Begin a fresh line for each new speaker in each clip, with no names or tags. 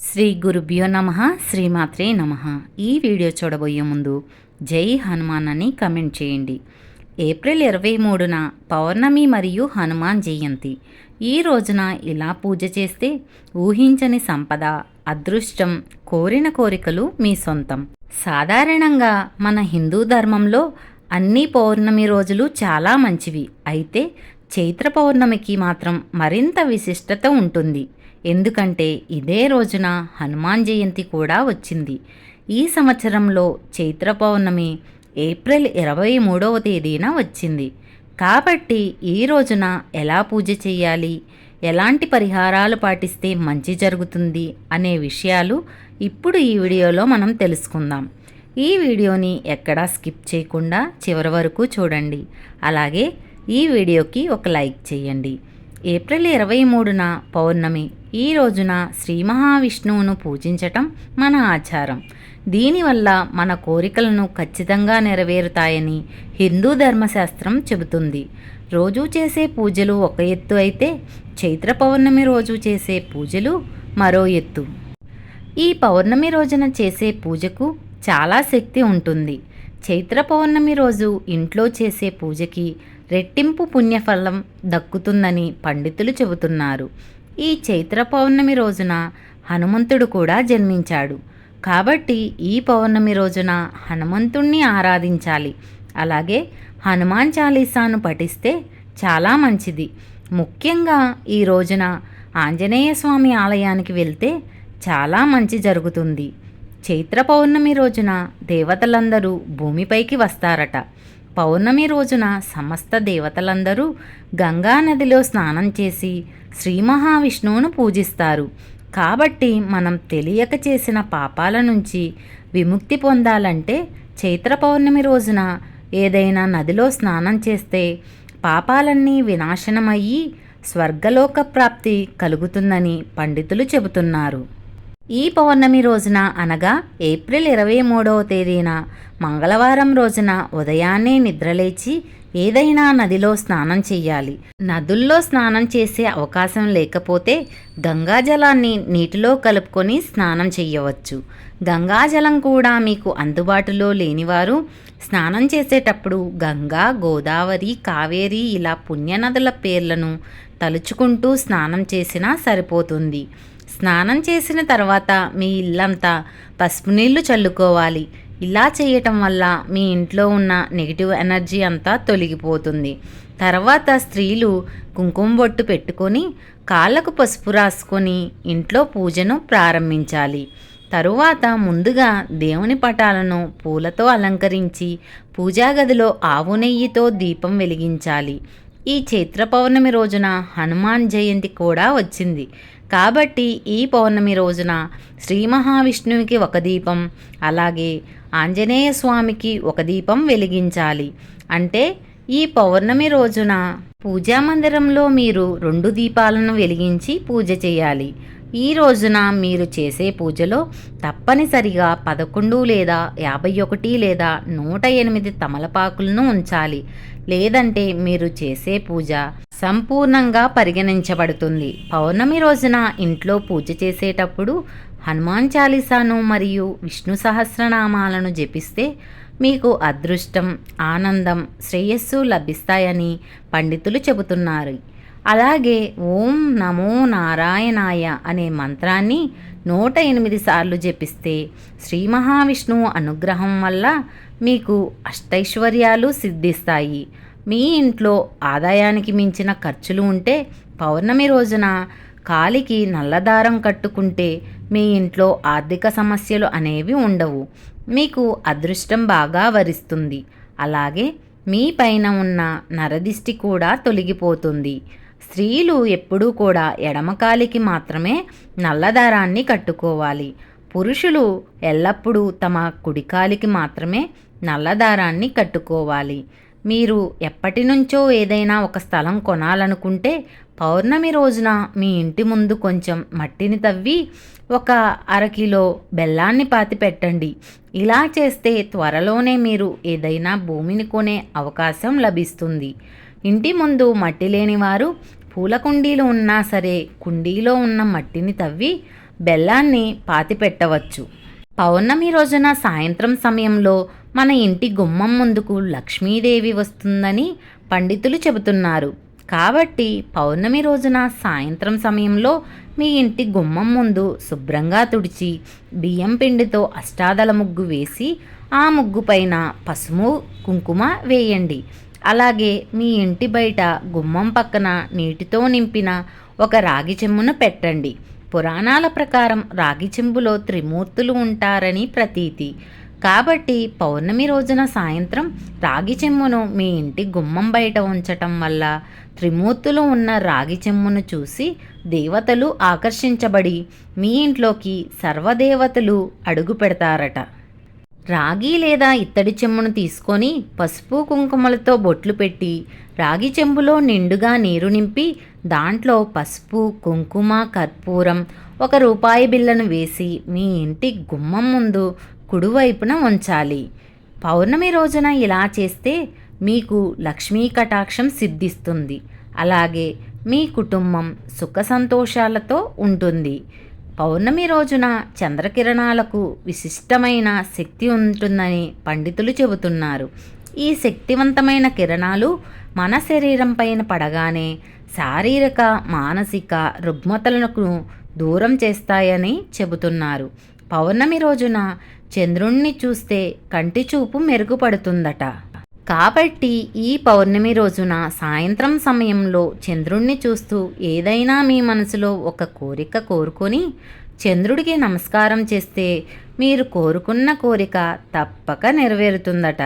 శ్రీ గురుభ్యో నమ శ్రీమాత్రే నమ. ఈ వీడియో చూడబోయే ముందు జై హనుమాన్ అని కమెంట్ చేయండి. ఏప్రిల్ ఇరవై మూడున పౌర్ణమి మరియు హనుమాన్ జయంతి. ఈ రోజున ఇలా పూజ చేస్తే ఊహించని సంపద అదృష్టం కోరిన కోరికలు మీ సొంతం. సాధారణంగా మన హిందూ ధర్మంలో అన్ని పౌర్ణమి రోజులు చాలా మంచివి. అయితే చైత్ర పౌర్ణమికి మాత్రం మరింత విశిష్టత ఉంటుంది. ఎందుకంటే ఇదే రోజున హనుమాన్ జయంతి కూడా వచ్చింది. ఈ సంవత్సరంలో చైత్ర పౌర్ణమి ఏప్రిల్ ఇరవై మూడవ తేదీన వచ్చింది. కాబట్టి ఈ రోజున ఎలా పూజ చేయాలి? ఎలాంటి పరిహారాలు పాటిస్తే మంచి జరుగుతుంది అనే విషయాలు ఇప్పుడు ఈ వీడియోలో మనం తెలుసుకుందాం. ఈ వీడియోని ఎక్కడా స్కిప్ చేయకుండా చివరి వరకు చూడండి. అలాగే ఈ వీడియోకి ఒక లైక్ చేయండి. ఏప్రిల్ ఇరవై మూడున పౌర్ణమి ఈ రోజున శ్రీ మహావిష్ణువును పూజించటం మన ఆచారం. దీనివల్ల మన కోరికలను ఖచ్చితంగా నెరవేరుతాయని హిందూ ధర్మశాస్త్రం చెబుతుంది. రోజు చేసే పూజలు ఒక ఎత్తు అయితే చైత్ర పౌర్ణమి రోజు చేసే పూజలు మరో ఎత్తు. ఈ పౌర్ణమి రోజున చేసే పూజకు చాలా శక్తి ఉంటుంది. చైత్ర పౌర్ణమి రోజు ఇంట్లో చేసే పూజకి రెట్టింపు పుణ్యఫలం దక్కుతుందని పండితులు చెబుతున్నారు. ఈ చైత్ర పౌర్ణమి రోజున హనుమంతుడు కూడా జన్మించాడు. కాబట్టి ఈ పౌర్ణమి రోజున హనుమంతుణ్ణి ఆరాధించాలి. అలాగే హనుమాన్ చాలీసాను పఠిస్తే చాలా మంచిది. ముఖ్యంగా ఈ రోజున ఆంజనేయ స్వామి ఆలయానికి వెళ్తే చాలా మంచి జరుగుతుంది. చైత్ర పౌర్ణమి రోజున దేవతలందరూ భూమిపైకి వస్తారట. పౌర్ణమి రోజున సమస్త దేవతలందరూ గంగా నదిలో స్నానం చేసి శ్రీ మహావిష్ణువును పూజిస్తారు. కాబట్టి మనం తెలియక చేసిన పాపాల నుంచి విముక్తి పొందాలంటే చైత్ర పౌర్ణమి రోజున ఏదైనా నదిలో స్నానం చేస్తే పాపాలన్నీ వినాశనమయ్యి స్వర్గలోక ప్రాప్తి కలుగుతుందని పండితులు చెబుతున్నారు. ఈ పౌర్ణమి రోజున అనగా ఏప్రిల్ ఇరవై మూడవ తేదీన మంగళవారం రోజున ఉదయాన్నే నిద్రలేచి ఏదైనా నదిలో స్నానం చెయ్యాలి. నదుల్లో స్నానం చేసే అవకాశం లేకపోతే గంగాజలాన్ని నీటిలో కలుపుకొని స్నానం చెయ్యవచ్చు. గంగాజలం కూడా మీకు అందుబాటులో లేనివారు స్నానం చేసేటప్పుడు గంగా గోదావరి కావేరి ఇలా పుణ్యనదుల పేర్లను తలుచుకుంటూ స్నానం చేసినా సరిపోతుంది. స్నానం చేసిన తర్వాత మీ ఇల్లంతా పసుపు నీళ్ళు చల్లుకోవాలి. ఇలా చేయటం వల్ల మీ ఇంట్లో ఉన్న నెగిటివ్ ఎనర్జీ అంతా తొలగిపోతుంది. తర్వాత స్త్రీలు కుంకుమ బొట్టు పెట్టుకొని కాళ్ళకు పసుపు రాసుకొని ఇంట్లో పూజను ప్రారంభించాలి. తరువాత ముందుగా దేవుని పటాలను పూలతో అలంకరించి పూజా గదిలో ఆవు నెయ్యితో దీపం వెలిగించాలి. ఈ చైత్ర పౌర్ణమి రోజున హనుమాన్ జయంతి కూడా వచ్చింది. కాబట్టి ఈ పౌర్ణమి రోజున శ్రీ మహావిష్ణువుకి ఒక దీపం అలాగే ఆంజనేయ స్వామికి ఒక దీపం వెలిగించాలి. అంటే ఈ పౌర్ణమి రోజున పూజా మందిరంలో మీరు రెండు దీపాలను వెలిగించి పూజ చేయాలి. ఈ రోజున మీరు చేసే పూజలో తప్పనిసరిగా పదకొండు లేదా యాభై ఒకటి లేదా నూట ఎనిమిది తమలపాకులను ఉంచాలి. లేదంటే మీరు చేసే పూజ సంపూర్ణంగా పరిగణించబడుతుంది. పౌర్ణమి రోజున ఇంట్లో పూజ చేసేటప్పుడు హనుమాన్ చాలీసాను మరియు విష్ణు సహస్రనామాలను జపిస్తే మీకు అదృష్టం ఆనందం శ్రేయస్సు లభిస్తాయని పండితులు చెబుతున్నారు. అలాగే ఓం నమో నారాయణాయ అనే మంత్రాన్ని నూట ఎనిమిది సార్లు జపిస్తే శ్రీ మహావిష్ణువు అనుగ్రహం వల్ల మీకు అష్టైశ్వర్యాలు సిద్ధిస్తాయి. మీ ఇంట్లో ఆదాయానికి మించిన ఖర్చులు ఉంటే పౌర్ణమి రోజున కాలికి నల్లదారం కట్టుకుంటే మీ ఇంట్లో ఆర్థిక సమస్యలు అనేవి ఉండవు. మీకు అదృష్టం బాగా వరిస్తుంది. అలాగే మీ పైన ఉన్న నరదిష్టి కూడా తొలగిపోతుంది. స్త్రీలు ఎప్పుడూ కూడా ఎడమకాలికి మాత్రమే నల్లదారాన్ని కట్టుకోవాలి. పురుషులు ఎల్లప్పుడూ తమ కుడికాలికి మాత్రమే నల్లదారాన్ని కట్టుకోవాలి. మీరు ఎప్పటి నుంచో ఏదైనా ఒక స్థలం కొనాలనుకుంటే పౌర్ణమి రోజున మీ ఇంటి ముందు కొంచెం మట్టిని తవ్వి ఒక అరకిలో బెల్లాన్ని పాతి పెట్టండి. ఇలా చేస్తే త్వరలోనే మీరు ఏదైనా భూమిని కొనే అవకాశం లభిస్తుంది. ఇంటి ముందు మట్టి లేనివారు పూల కుండీలు ఉన్నా సరే కుండీలో ఉన్న మట్టిని తవ్వి బెల్లాన్ని పాతిపెట్టవచ్చు పౌర్ణమి రోజున సాయంత్రం సమయంలో మన ఇంటి గుమ్మం ముందుకు లక్ష్మీదేవి వస్తుందని పండితులు చెబుతున్నారు. కాబట్టి పౌర్ణమి రోజున సాయంత్రం సమయంలో మీ ఇంటి గుమ్మం ముందు శుభ్రంగా తుడిచి బియ్యం పిండితో అష్టాదల ముగ్గు వేసి ఆ ముగ్గు పైన పసుము కుంకుమ వేయండి. అలాగే మీ ఇంటి బయట గుమ్మం పక్కన నీటితో నింపిన ఒక రాగి చెమ్మును పెట్టండి. పురాణాల ప్రకారం రాగి చెంబులో త్రిమూర్తులు ఉంటారని ప్రతీతి. కాబట్టి పౌర్ణమి రోజున సాయంత్రం రాగి చెమ్మును మీ ఇంటి గుమ్మం బయట ఉంచటం వల్ల త్రిమూర్తులు ఉన్న రాగి చెమ్మును చూసి దేవతలు ఆకర్షించబడి మీ ఇంట్లోకి సర్వదేవతలు అడుగు పెడతారట. రాగి లేదా ఇత్తడి చెంబును తీసుకొని పసుపు కుంకుమలతో బొట్లు పెట్టి రాగి చెంబులో నిండుగా నీరు నింపి దాంట్లో పసుపు కుంకుమ కర్పూరం ఒక రూపాయి బిల్లను వేసి మీ ఇంటి గుమ్మం ముందు కుడివైపున ఉంచాలి. పౌర్ణమి రోజున ఇలా చేస్తే మీకు లక్ష్మీ కటాక్షం సిద్ధిస్తుంది. అలాగే మీ కుటుంబం సుఖ సంతోషాలతో ఉంటుంది. పౌర్ణమి రోజున చంద్రకిరణాలకు విశిష్టమైన శక్తి ఉంటుందని పండితులు చెబుతున్నారు. ఈ శక్తివంతమైన కిరణాలు మన శరీరం పైన పడగానే శారీరక మానసిక రుగ్మతలను దూరం చేస్తాయని చెబుతున్నారు. పౌర్ణమి రోజున చంద్రుణ్ణి చూస్తే కంటి చూపు మెరుగుపడుతుందట. కాబట్టి ఈ పౌర్ణమి రోజున సాయంత్రం సమయంలో చంద్రుణ్ణి చూస్తూ ఏదైనా మీ మనసులో ఒక కోరిక కోరుకొని చంద్రుడికి నమస్కారం చేస్తే మీరు కోరుకున్న కోరిక తప్పక నెరవేరుతుందట.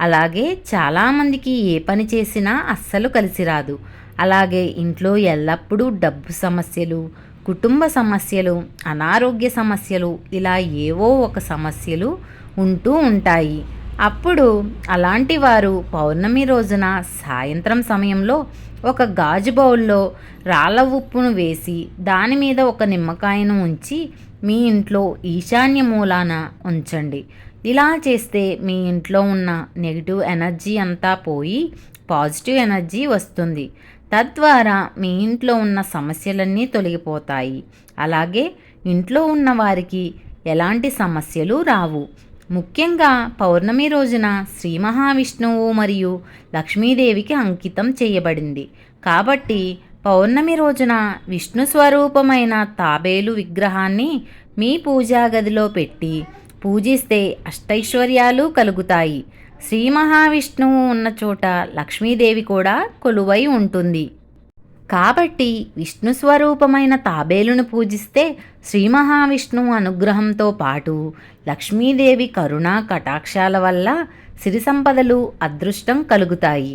అలాగే చాలామందికి ఏ పని చేసినా అస్సలు కలిసి రాదు. అలాగే ఇంట్లో ఎల్లప్పుడూ డబ్బు సమస్యలు కుటుంబ సమస్యలు అనారోగ్య సమస్యలు ఇలా ఏవో ఒక సమస్యలు ఉంటూ ఉంటాయి. అప్పుడు అలాంటి వారు పౌర్ణమి రోజున సాయంత్రం సమయంలో ఒక గాజు బౌల్లో రాళ్ళ ఉప్పును వేసి దాని మీద ఒక నిమ్మకాయను ఉంచి మీ ఇంట్లో ఈశాన్య మూలాన ఉంచండి. ఇలా చేస్తే మీ ఇంట్లో ఉన్న నెగిటివ్ ఎనర్జీ అంతా పోయి పాజిటివ్ ఎనర్జీ వస్తుంది. తద్వారా మీ ఇంట్లో ఉన్న సమస్యలన్నీ తొలగిపోతాయి. అలాగే ఇంట్లో ఉన్న వారికి ఎలాంటి సమస్యలు రావు. ముఖ్యంగా పౌర్ణమి రోజున శ్రీ మహావిష్ణువు మరియు లక్ష్మీదేవికి అంకితం చేయబడింది. కాబట్టి పౌర్ణమి రోజున విష్ణు స్వరూపమైన తాబేలు విగ్రహాన్ని మీ పూజా గదిలో పెట్టి పూజిస్తే అష్టైశ్వర్యాలు కలుగుతాయి. శ్రీ మహావిష్ణువు ఉన్న చోట లక్ష్మీదేవి కూడా కొలువై ఉంటుంది. కాబట్టి విష్ణు స్వరూపమైన తాబేలును పూజిస్తే శ్రీ మహావిష్ణువు అనుగ్రహంతో పాటు లక్ష్మీదేవి కరుణా కటాక్షాల వల్ల సిరి సంపదలు అదృష్టం కలుగుతాయి.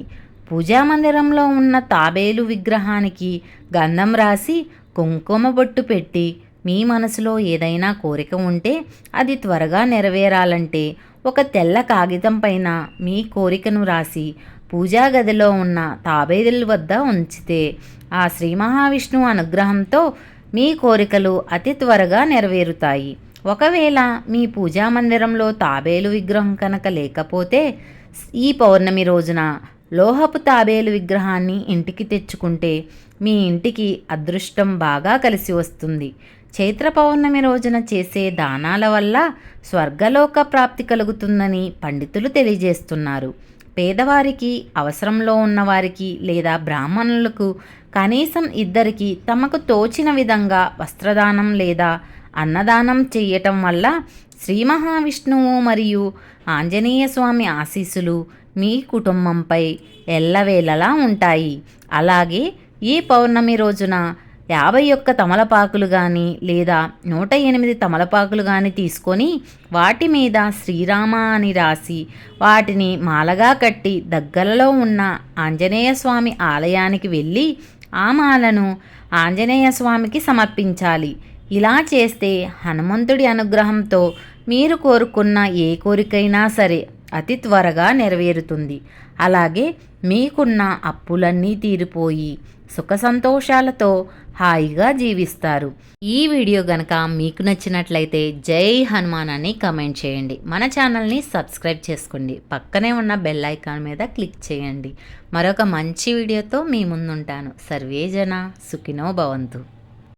పూజామందిరంలో ఉన్న తాబేలు విగ్రహానికి గంధం రాసి కుంకుమ బొట్టు పెట్టి మీ మనసులో ఏదైనా కోరిక ఉంటే అది త్వరగా నెరవేరాలంటే ఒక తెల్ల కాగితం పైన మీ కోరికను రాసి పూజా గదిలో ఉన్న తాబేదుల వద్ద ఉంచితే ఆ శ్రీ మహావిష్ణువు అనుగ్రహంతో మీ కోరికలు అతి త్వరగా నెరవేరుతాయి. ఒకవేళ మీ పూజా మందిరంలో తాబేలు విగ్రహం కనుక లేకపోతే ఈ పౌర్ణమి రోజున లోహపు తాబేలు విగ్రహాన్ని ఇంటికి తెచ్చుకుంటే మీ ఇంటికి అదృష్టం బాగా కలిసి వస్తుంది. చైత్ర పౌర్ణమి రోజున చేసే దానాల వల్ల స్వర్గలోక ప్రాప్తి కలుగుతుందని పండితులు తెలియజేస్తున్నారు. పేదవారికి అవసరంలో ఉన్నవారికి లేదా బ్రాహ్మణులకు కనీసం ఇద్దరికి తమకు తోచిన విధంగా వస్త్రదానం లేదా అన్నదానం చేయటం వల్ల శ్రీ మహావిష్ణువు మరియు ఆంజనేయ స్వామి ఆశీస్సులు మీ కుటుంబంపై ఎల్లవేళలా ఉంటాయి. అలాగే ఈ పౌర్ణమి రోజున యాభై ఒక్క తమలపాకులు కానీ లేదా నూట ఎనిమిది తమలపాకులు కానీ తీసుకొని వాటి మీద శ్రీరామ అని రాసి వాటిని మాలగా కట్టి దగ్గరలో ఉన్న ఆంజనేయ స్వామి ఆలయానికి వెళ్ళి ఆ మాలను ఆంజనేయ స్వామికి సమర్పించాలి. ఇలా చేస్తే హనుమంతుడి అనుగ్రహంతో మీరు కోరుకున్న ఏ కోరికైనా సరే అతి త్వరగా నెరవేరుతుంది. అలాగే మీకున్న అప్పులన్నీ తీరిపోయి సుఖ సంతోషాలతో హాయిగా జీవిస్తారు. ఈ వీడియో గనక మీకు నచ్చినట్లయితే జై హనుమాన్ అని కమెంట్ చేయండి. మన ఛానల్ని సబ్స్క్రైబ్ చేసుకోండి. పక్కనే ఉన్న బెల్ ఐకాన్ మీద క్లిక్ చేయండి. మరొక మంచి వీడియోతో మీ ముందుంటాను. సర్వేజన సుఖినో భవంతు.